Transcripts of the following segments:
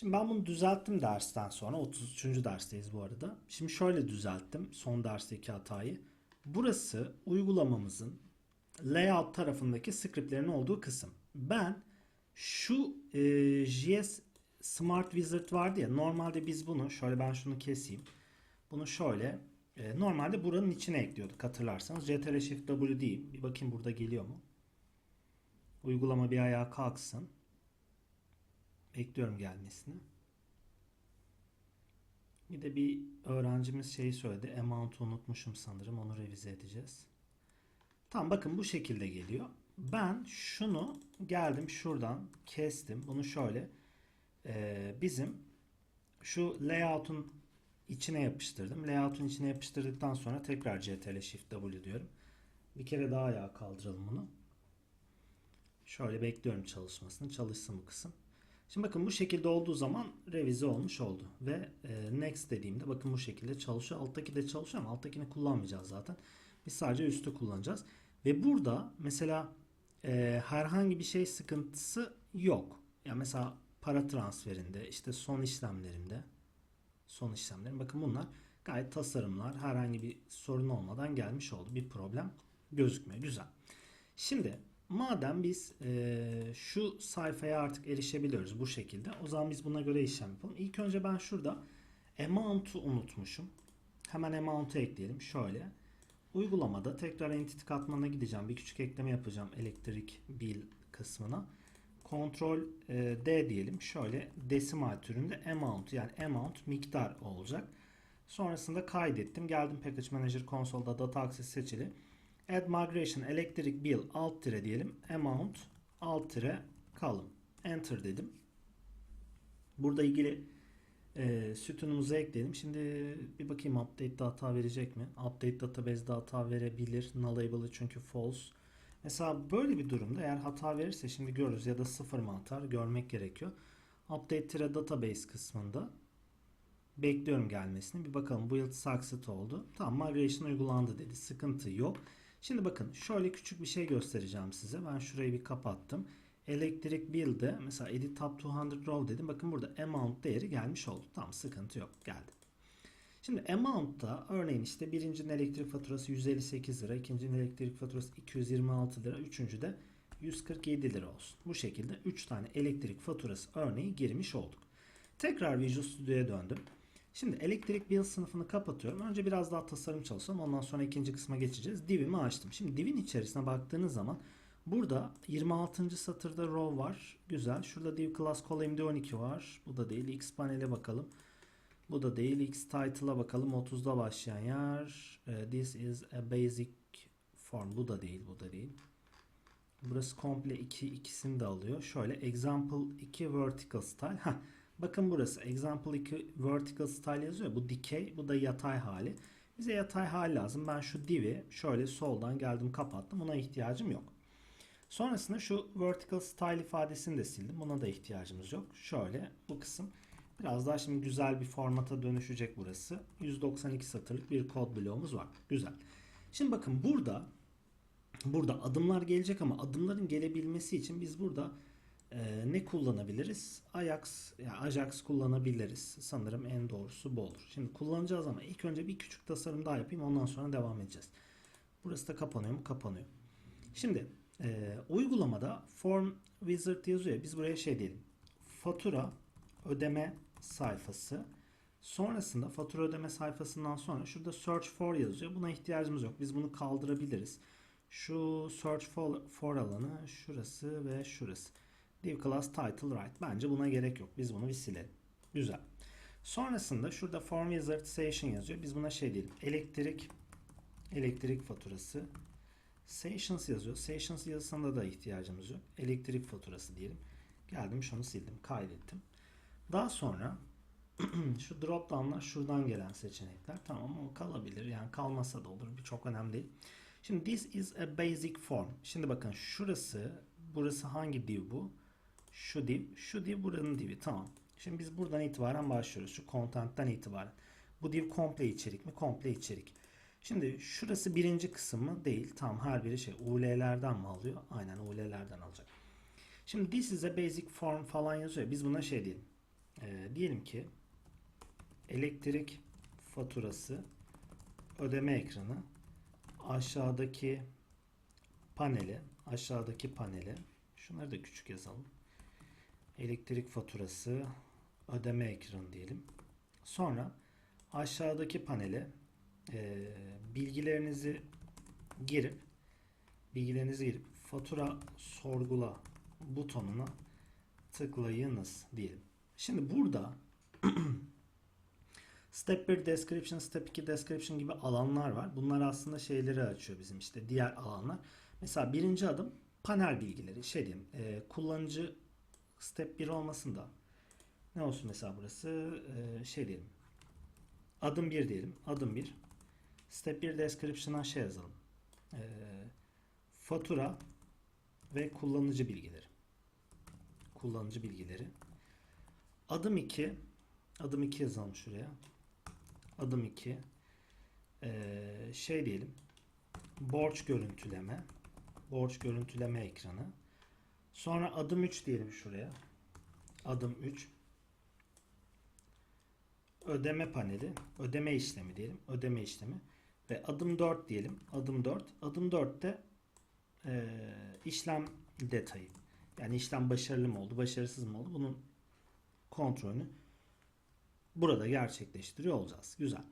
Şimdi ben bunu düzelttim dersten sonra. 33. dersteyiz bu arada. Şimdi şöyle düzelttim son dersteki hatayı. Burası uygulamamızın layout tarafındaki scriptlerin olduğu kısım. Ben şu e, JS Smart Wizard vardı ya normalde biz bunu şöyle ben şunu keseyim. Bunu şöyle e, normalde buranın içine ekliyorduk hatırlarsanız. CTRL Shift W diyeyim. Bir bakayım burada geliyor mu? Uygulama bir ayağa kalksın. Bekliyorum gelmesini. Bir de bir öğrencimiz şeyi söyledi. Amount'u unutmuşum sanırım. Onu revize edeceğiz. Tamam bakın bu şekilde geliyor. Ben şunu geldim şuradan kestim. Bunu şöyle e, bizim şu layout'un içine yapıştırdım. Layout'un içine yapıştırdıktan sonra tekrar CTRL Shift W diyorum. Bir kere daha ayağa kaldıralım bunu. Şöyle bekliyorum çalışmasını. Çalışsın bu kısım. Şimdi bakın bu şekilde olduğu zaman revize olmuş oldu. Ve e, next dediğimde bakın bu şekilde çalışıyor. Alttaki de çalışıyor ama alttakini kullanmayacağız zaten. Biz sadece üstü kullanacağız. Ve burada mesela e, herhangi bir şey sıkıntısı yok. Ya mesela para transferinde işte son işlemlerimde son işlemlerim bakın bunlar gayet tasarımlar herhangi bir sorun olmadan gelmiş oldu. Bir problem gözükmüyor. Güzel. Şimdi madem biz e, şu sayfaya artık erişebiliyoruz bu şekilde o zaman biz buna göre işlem yapalım. İlk önce ben şurada amount'u unutmuşum. Hemen amount'u ekleyelim. Şöyle uygulamada tekrar entity katmanına gideceğim. Bir küçük ekleme yapacağım elektrik bill kısmına. Ctrl e, D diyelim. Şöyle desimal türünde amount yani amount miktar olacak. Sonrasında kaydettim. Geldim Package Manager konsolda data access seçili. Add migration electric bill alt tire diyelim. Amount alt tire column. Enter dedim. Burada ilgili e, sütunumuzu ekleyelim. Şimdi bir bakayım update'de hata verecek mi? Update database'de hata verebilir. Nullable'ı çünkü false. Mesela böyle bir durumda eğer hata verirse şimdi görürüz ya da sıfır mı atar görmek gerekiyor. Update database kısmında bekliyorum gelmesini. Bir bakalım build succeed oldu. Tamam migration uygulandı dedi. Sıkıntı yok. Şimdi bakın şöyle küçük bir şey göstereceğim size. Ben şurayı bir kapattım. Elektrik bill'de mesela edit top 200 row dedim. Bakın burada amount değeri gelmiş oldu. Tamam sıkıntı yok. Geldi. Şimdi amount'ta örneğin işte birincinin elektrik faturası 158 lira, ikincinin elektrik faturası 226 lira, üçüncü de 147 lira olsun. Bu şekilde 3 tane elektrik faturası örneği girmiş olduk. Tekrar Visual Studio'ya döndüm. Şimdi elektrik bill sınıfını kapatıyorum. Önce biraz daha tasarım çalışalım. Ondan sonra ikinci kısma geçeceğiz. Div'imi açtım. Şimdi div'in içerisine baktığınız zaman burada 26. satırda row var. Güzel. Şurada div class column 12 var. Bu da değil. X panele bakalım. Bu da değil. X title'a bakalım. 30'da başlayan yer. E, this is a basic form. Bu da değil. Bu da değil. Burası komple iki ikisini de alıyor. Şöyle example 2 vertical style. Heh. Bakın burası example 2 vertical style yazıyor. Bu dikey, bu da yatay hali. Bize yatay hal lazım. Ben şu div'i şöyle soldan geldim kapattım. Buna ihtiyacım yok. Sonrasında şu vertical style ifadesini de sildim. Buna da ihtiyacımız yok. Şöyle bu kısım biraz daha şimdi güzel bir formata dönüşecek burası. 192 satırlık bir kod bloğumuz var. Güzel. Şimdi bakın burada burada adımlar gelecek ama adımların gelebilmesi için biz burada ee, ne kullanabiliriz? Ajax, yani Ajax kullanabiliriz. Sanırım en doğrusu bu olur. Şimdi kullanacağız ama ilk önce bir küçük tasarım daha yapayım. Ondan sonra devam edeceğiz. Burası da kapanıyor mu? Kapanıyor. Şimdi e, uygulamada Form Wizard yazıyor. ya, Biz buraya şey diyelim. Fatura ödeme sayfası. Sonrasında fatura ödeme sayfasından sonra şurada Search for yazıyor. Buna ihtiyacımız yok. Biz bunu kaldırabiliriz. Şu Search for, for alanı şurası ve şurası. Div class title right. Bence buna gerek yok. Biz bunu bir silelim. Güzel. Sonrasında şurada form wizard session yazıyor. Biz buna şey diyelim. Elektrik elektrik faturası sessions yazıyor. Sessions yazısında da ihtiyacımız yok. Elektrik faturası diyelim. Geldim şunu sildim. Kaydettim. Daha sonra şu drop down'lar şuradan gelen seçenekler. Tamam o kalabilir. Yani kalmasa da olur. Bir çok önemli değil. Şimdi this is a basic form. Şimdi bakın şurası burası hangi div bu? Şu div, şu div buranın divi. Tamam. Şimdi biz buradan itibaren başlıyoruz. Şu content'ten itibaren. Bu div komple içerik mi? Komple içerik. Şimdi şurası birinci kısım mı? Değil. Tam her biri şey. UL'lerden mi alıyor? Aynen UL'lerden alacak. Şimdi this is a basic form falan yazıyor. Biz buna şey diyelim. Ee, diyelim ki elektrik faturası ödeme ekranı aşağıdaki panele aşağıdaki panele şunları da küçük yazalım. Elektrik faturası ödeme ekranı diyelim. Sonra aşağıdaki panele e, bilgilerinizi girip bilgilerinizi girip fatura sorgula butonuna tıklayınız diyelim. Şimdi burada Step 1 description, step 2 description gibi alanlar var. Bunlar aslında şeyleri açıyor bizim işte diğer alanlar. Mesela birinci adım panel bilgileri. Şey diyeyim, e, kullanıcı step 1 olmasın da ne olsun mesela burası e, şey diyelim. Adım 1 diyelim. Adım 1. Step 1 description'a şey yazalım. E, fatura ve kullanıcı bilgileri. Kullanıcı bilgileri. Adım 2 adım 2 yazalım şuraya. Adım 2 ee, şey diyelim borç görüntüleme borç görüntüleme ekranı sonra adım 3 diyelim şuraya. Adım 3 ödeme paneli ödeme işlemi diyelim ödeme işlemi. Ve adım 4 diyelim adım 4 adım 4'te ee, işlem detayı. Yani işlem başarılı mı oldu başarısız mı oldu? Bunun kontrolünü burada gerçekleştiriyor olacağız. Güzel.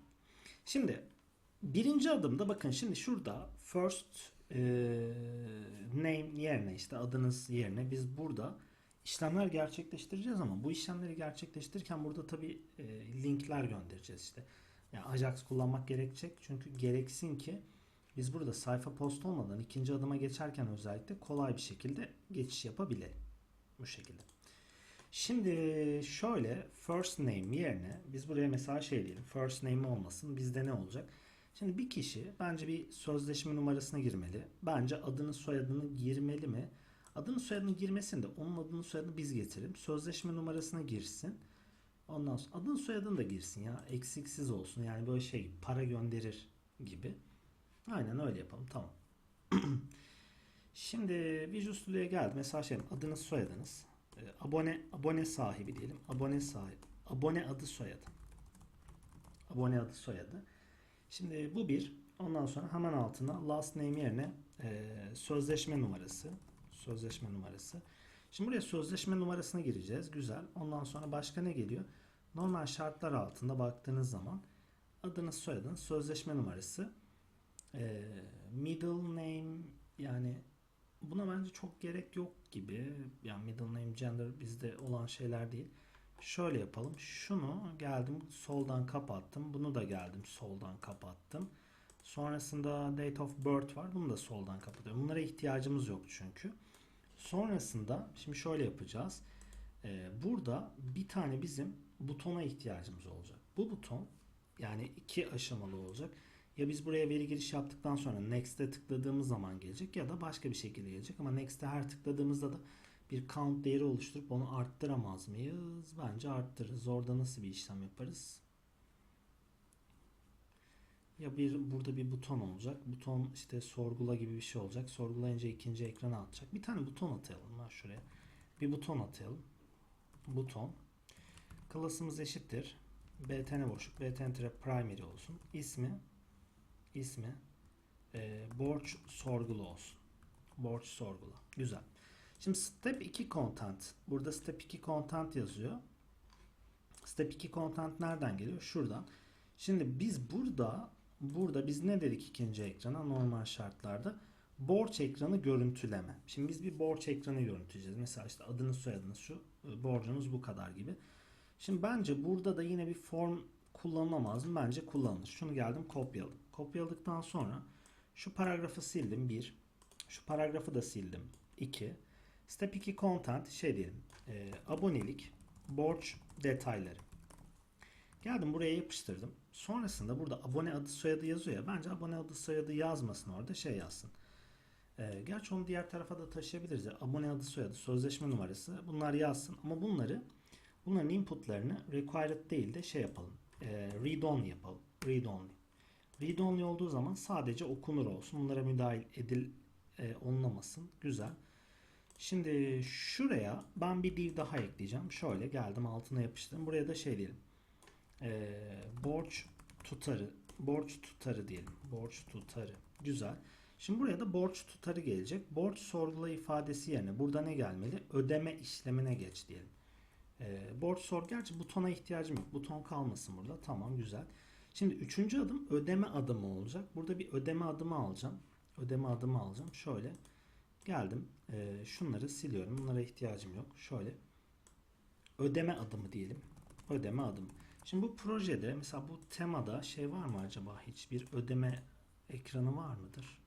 Şimdi birinci adımda bakın şimdi şurada first e, name yerine işte adınız yerine biz burada işlemler gerçekleştireceğiz ama bu işlemleri gerçekleştirirken burada tabi e, linkler göndereceğiz işte. Yani Ajax kullanmak gerekecek çünkü gereksin ki biz burada sayfa post olmadan ikinci adıma geçerken özellikle kolay bir şekilde geçiş yapabilelim. Bu şekilde. Şimdi şöyle first name yerine biz buraya mesela şey diyelim first name olmasın bizde ne olacak? Şimdi bir kişi bence bir sözleşme numarasına girmeli. Bence adını soyadını girmeli mi? Adını soyadını girmesin de onun adını soyadını biz getirelim. Sözleşme numarasına girsin. Ondan sonra adını soyadını da girsin ya. Eksiksiz olsun. Yani böyle şey para gönderir gibi. Aynen öyle yapalım. Tamam. Şimdi Visual Studio'ya geldi. Mesela şey adınız soyadınız. E, abone abone sahibi diyelim. Abone sahibi. Abone adı soyadı. Abone adı soyadı. Şimdi bu bir. Ondan sonra hemen altına last name yerine e, sözleşme numarası. Sözleşme numarası. Şimdi buraya sözleşme numarasına gireceğiz. Güzel. Ondan sonra başka ne geliyor? Normal şartlar altında baktığınız zaman adınız soyadınız sözleşme numarası e, middle name yani buna bence çok gerek yok gibi. Yani middle name gender bizde olan şeyler değil. Şöyle yapalım. Şunu geldim soldan kapattım. Bunu da geldim soldan kapattım. Sonrasında date of birth var. Bunu da soldan kapatıyorum. Bunlara ihtiyacımız yok çünkü. Sonrasında şimdi şöyle yapacağız. Ee, burada bir tane bizim butona ihtiyacımız olacak. Bu buton yani iki aşamalı olacak. Ya biz buraya veri giriş yaptıktan sonra Next'e tıkladığımız zaman gelecek ya da başka bir şekilde gelecek. Ama Next'e her tıkladığımızda da bir count değeri oluşturup onu arttıramaz mıyız? Bence arttırırız. Orada nasıl bir işlem yaparız? Ya bir burada bir buton olacak. Buton işte sorgula gibi bir şey olacak. Sorgulayınca ikinci ekrana atacak. Bir tane buton atayalım ben şuraya. Bir buton atayalım. Buton. Klasımız eşittir. btn boşluk btn primary olsun. İsmi ismi e, borç sorgulu olsun. Borç sorgula. Güzel. Şimdi step 2 content. Burada step 2 content yazıyor. Step 2 content nereden geliyor? Şuradan. Şimdi biz burada burada biz ne dedik ikinci ekrana normal şartlarda? Borç ekranı görüntüleme. Şimdi biz bir borç ekranı görüntüleyeceğiz. Mesela işte adınız soyadınız şu. Borcunuz bu kadar gibi. Şimdi bence burada da yine bir form kullanılamaz mı? Bence kullanılır. Şunu geldim kopyaladım. Kopyaladıktan sonra şu paragrafı sildim 1. Şu paragrafı da sildim 2. Step 2 content şey diyelim. E, abonelik, borç detayları. Geldim buraya yapıştırdım. Sonrasında burada abone adı soyadı yazıyor ya. Bence abone adı soyadı yazmasın orada şey yazsın. E, gerçi onu diğer tarafa da taşıyabiliriz. Ya. Abone adı soyadı, sözleşme numarası bunlar yazsın. Ama bunları bunların inputlarını required değil de şey yapalım. E, read only yapalım. Read only. Read only olduğu zaman sadece okunur olsun. Bunlara müdahil edil e, olunamasın. Güzel. Şimdi şuraya ben bir div daha ekleyeceğim. Şöyle geldim altına yapıştırdım. Buraya da şey diyelim. Ee, borç tutarı. Borç tutarı diyelim. Borç tutarı. Güzel. Şimdi buraya da borç tutarı gelecek. Borç sorgula ifadesi yerine burada ne gelmeli? Ödeme işlemine geç diyelim. Ee, borç sor. Gerçi butona ihtiyacım yok. Buton kalmasın burada. Tamam güzel. Şimdi üçüncü adım ödeme adımı olacak. Burada bir ödeme adımı alacağım. Ödeme adımı alacağım. Şöyle geldim. Ee, şunları siliyorum. Bunlara ihtiyacım yok. Şöyle ödeme adımı diyelim. Ödeme adımı. Şimdi bu projede mesela bu temada şey var mı acaba hiçbir ödeme ekranı var mıdır?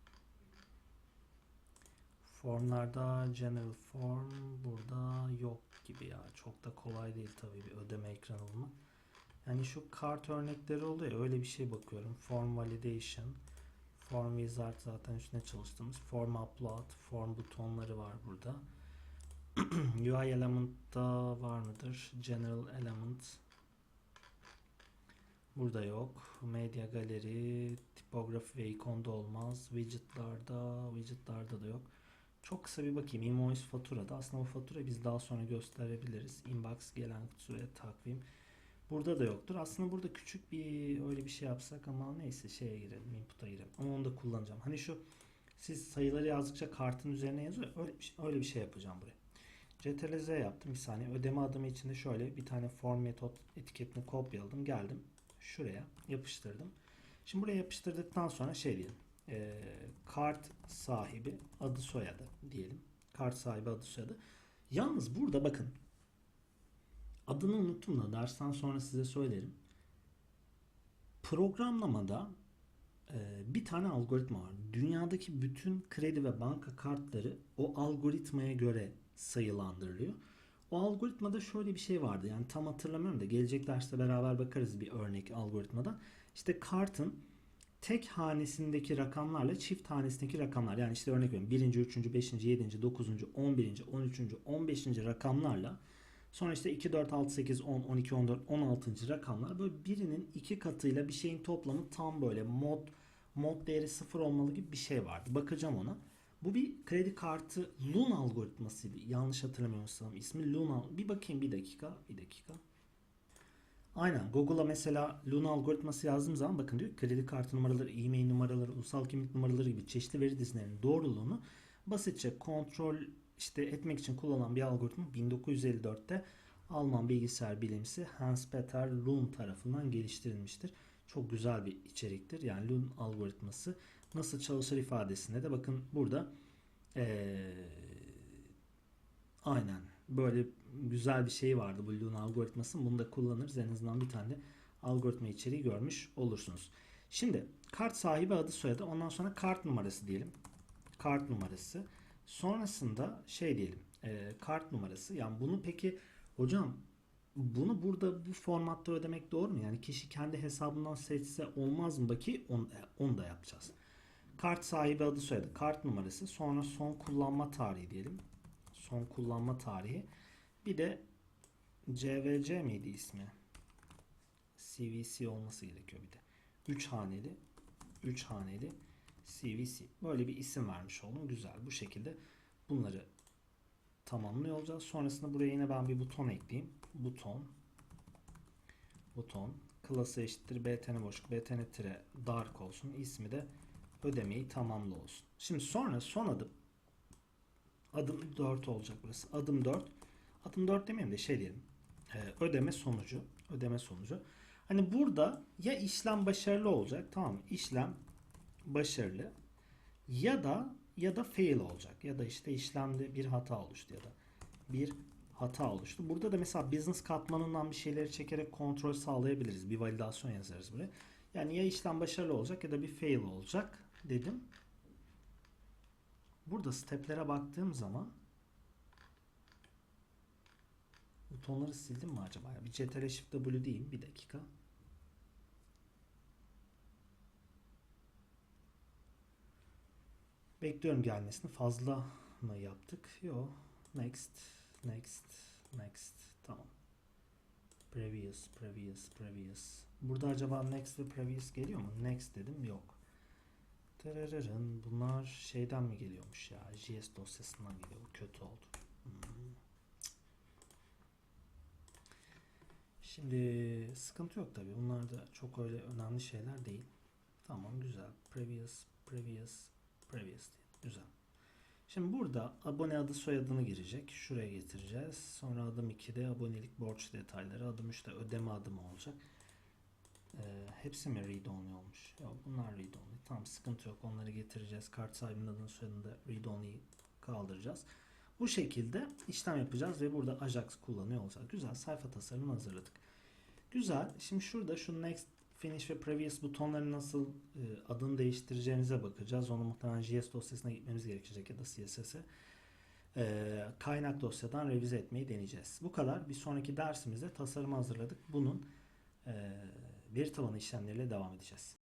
Formlarda general form burada yok gibi ya. Çok da kolay değil tabii bir ödeme ekranı bulmak. Yani şu kart örnekleri oluyor. Öyle bir şey bakıyorum. Form validation, form wizard zaten üstüne çalıştığımız. Form upload, form butonları var burada. UI element'ta var mıdır? General element burada yok. Media galeri, tipografi ve ikonda olmaz. Widget'larda, widget'larda da yok. Çok kısa bir bakayım. Invoice faturada. Aslında bu fatura biz daha sonra gösterebiliriz. Inbox gelen süre takvim. Burada da yoktur. Aslında burada küçük bir öyle bir şey yapsak ama neyse şeye girelim. Input'a girelim. Ama onu da kullanacağım. Hani şu siz sayıları yazdıkça kartın üzerine yazıyor. ya, Öyle bir şey, öyle bir şey yapacağım buraya. CTRL Z yaptım bir saniye. Ödeme adımı içinde şöyle bir tane form metot etiketini kopyaladım. Geldim. Şuraya yapıştırdım. Şimdi buraya yapıştırdıktan sonra şey diyelim. Ee, kart sahibi adı soyadı diyelim. Kart sahibi adı soyadı. Yalnız burada bakın adını unuttum da dersten sonra size söylerim. Programlamada e, bir tane algoritma var. Dünyadaki bütün kredi ve banka kartları o algoritmaya göre sayılandırılıyor. O algoritmada şöyle bir şey vardı. Yani tam hatırlamıyorum da gelecek derste beraber bakarız bir örnek algoritmadan. İşte kartın tek hanesindeki rakamlarla çift hanesindeki rakamlar yani işte örnek veriyorum 1. 3. 5. 7. 9. 11. 13. 15. rakamlarla sonra işte 2, 4, 6, 8, 10, 12, 14, 16. rakamlar böyle birinin iki katıyla bir şeyin toplamı tam böyle mod mod değeri sıfır olmalı gibi bir şey vardı. Bakacağım ona. Bu bir kredi kartı Luna algoritmasıydı. Yanlış hatırlamıyorsam ismi Luna. Bir bakayım bir dakika. Bir dakika. Aynen. Google'a mesela Luna algoritması yazdığım zaman bakın diyor kredi kartı numaraları, e-mail numaraları, ulusal kimlik numaraları gibi çeşitli veri dizilerinin doğruluğunu basitçe kontrol işte etmek için kullanılan bir algoritma 1954'te Alman bilgisayar bilimcisi Hans-Peter Lund tarafından geliştirilmiştir. Çok güzel bir içeriktir. Yani Lund algoritması nasıl çalışır ifadesinde de bakın burada ee, aynen böyle güzel bir şey vardı bu Luna algoritması. Bunu da kullanırız. En azından bir tane de algoritma içeriği görmüş olursunuz. Şimdi kart sahibi adı soyadı ondan sonra kart numarası diyelim. Kart numarası. Sonrasında şey diyelim e, kart numarası. Yani bunu peki hocam bunu burada bu formatta ödemek doğru mu? Yani kişi kendi hesabından seçse olmaz mı? Baki onu, e, onu da yapacağız. Kart sahibi adı soyadı, kart numarası, sonra son kullanma tarihi diyelim. Son kullanma tarihi. Bir de CVC miydi ismi? CVC olması gerekiyor bir de. 3 haneli 3 haneli CVC. Böyle bir isim vermiş oldum. Güzel. Bu şekilde bunları tamamlıyor olacağız. Sonrasında buraya yine ben bir buton ekleyeyim. Buton buton klası eşittir btn boşluk btn tire dark olsun. İsmi de ödemeyi tamamla olsun. Şimdi sonra son adım adım 4 olacak burası. Adım 4. Adım 4 demeyeyim de şey diyelim. Ee, ödeme sonucu. Ödeme sonucu. Hani burada ya işlem başarılı olacak. Tamam mı? İşlem başarılı. Ya da ya da fail olacak. Ya da işte işlemde bir hata oluştu ya da bir hata oluştu. Burada da mesela business katmanından bir şeyleri çekerek kontrol sağlayabiliriz. Bir validasyon yazarız buraya. Yani ya işlem başarılı olacak ya da bir fail olacak dedim. Burada steplere baktığım zaman butonları sildim mi acaba? Bir CTRL Shift W diyeyim. Bir dakika. Bekliyorum gelmesini. Fazla mı yaptık? Yok. Next. Next. Next. Tamam. Previous. Previous. Previous. Burada acaba next ve previous geliyor mu? Next dedim. Yok. Terereren. Bunlar şeyden mi geliyormuş ya? JS dosyasından geliyor. Kötü oldu. Hmm. Şimdi sıkıntı yok tabii. Bunlar da çok öyle önemli şeyler değil. Tamam güzel. Previous, previous, previous. Güzel. Şimdi burada abone adı soyadını girecek. Şuraya getireceğiz. Sonra adım 2'de abonelik borç detayları. Adım 3'te ödeme adımı olacak. Ee, hepsi mi read only olmuş? Yok bunlar read only. Tamam sıkıntı yok. Onları getireceğiz. Kart sahibinin adını soyadını da read only'yi kaldıracağız. Bu şekilde işlem yapacağız ve burada Ajax kullanıyor olacağız. Güzel sayfa tasarımını hazırladık. Güzel. Şimdi şurada şu next, finish ve previous butonları nasıl e, adını değiştireceğimize bakacağız. Onu muhtemelen JS dosyasına gitmemiz gerekecek ya da CSS'e. E, kaynak dosyadan revize etmeyi deneyeceğiz. Bu kadar. Bir sonraki dersimizde tasarımı hazırladık. Bunun e, veri tabanı işlemleriyle devam edeceğiz.